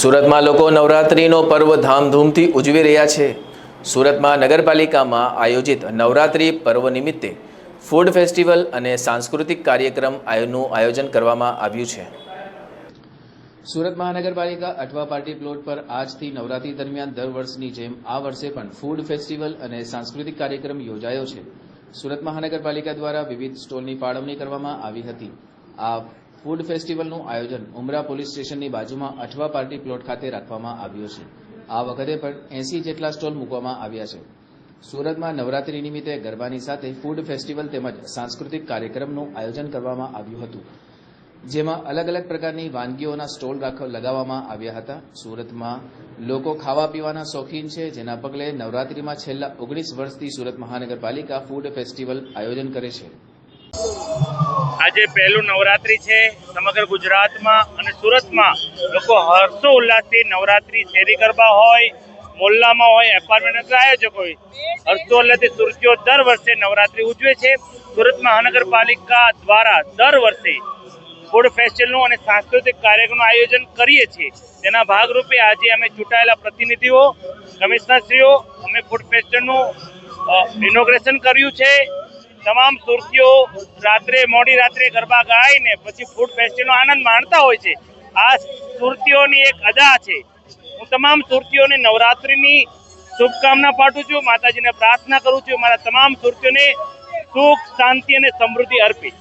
સુરતમાં લોકો નવરાત્રિનો પર્વ ધામધૂમથી ઉજવી રહ્યા છે. સુરતમાં નગરપાલિકામાં આયોજિત નવરાત્રિ પર્વ નિમિત્તે ફૂડ ફેસ્ટિવલ અને સાંસ્કૃતિક કાર્યક્રમ આયોનું આયોજન કરવામાં આવ્યું છે. સુરત મહાનગરપાલિકા અઠવા પાર્ટી પ્લોટ પર આજથી નવરાત્રી દરમિયાન દર વર્ષની જેમ આ વર્ષે પણ ફૂડ ફેસ્ટિવલ અને સાંસ્કૃતિક કાર્યક્રમ યોજાયો છે. સુરત મહાનગરપાલિકા દ્વારા વિવિધ સ્ટોલની ફાળવણી કરવામાં આવી હતી. આ ફૂડ ફેસ્ટિવલનું આયોજન ઉમરા પોલીસ સ્ટેશનની બાજુમાં અઠવા પાર્ટી પ્લોટ ખાતે રાખવામાં આવ્યો છે. આ વખતે પણ એસી જેટલા સ્ટોલ મૂકવામાં આવ્યા છે. સુરતમાં નવરાત્રી નિમિત્તે ગરબાની સાથે ફૂડ ફેસ્ટિવલ તેમજ સાંસ્કૃતિક કાર્યક્રમનું આયોજન કરવામાં આવ્યું હતું. જેમાં અલગ અલગ પ્રકારની વાનગીઓના સ્ટોલ લગાવવામાં આવ્યા હતા. સુરતમાં લોકો ખાવા પીવાના શોખીન છે. જેના પગલે નવરાત્રીમાં છેલ્લા ઓગણીસ વર્ષથી સુરત મહાનગરપાલિકા ફૂડ ફેસ્ટિવલ આયોજન કરે છે. આજે પહેલું નવરાત્રી છે. સમગ્ર ગુજરાતમાં અને સુરતમાં લોકો હર્ષો ઉલ્લાસથી નવરાત્રી શેરી ગરબા હોય, મોલ્લામાં હોય, એપાર્ટમેન્ટ આયોજક હોય. હર્ષો ઉલ્લાસથી સુરતીઓ દર વર્ષે નવરાત્રી ઉજવે છે. સુરત મહાનગરપાલિકા દ્વારા દર વર્ષે ફૂડ ફેસ્ટિવલનું અને સાંસ્કૃતિક કાર્યક્રમનું આયોજન કરીએ છીએ. તેના ભાગરૂપે આજે અમે ચૂંટાયેલા પ્રતિનિધિઓ, કમિશનરશ્રીઓ, અમે ફૂડ ફેસ્ટિવલનું ઇનોગ્રેશન કર્યું છે. તમામ સુરતીઓ રાત્રે, મોડી રાત્રે ગરબા ગાઈને પછી ફૂડ ફેસ્ટિવલનો આનંદ માણતા હોય છે. આ સુરતીઓની એક અદા છે. હું તમામ સુરતીઓને નવરાત્રિની શુભકામના પાઠવું છું. માતાજીને પ્રાર્થના કરું છું. મારા તમામ સુરતીઓને સુખ, શાંતિ અને સમૃદ્ધિ અર્પી.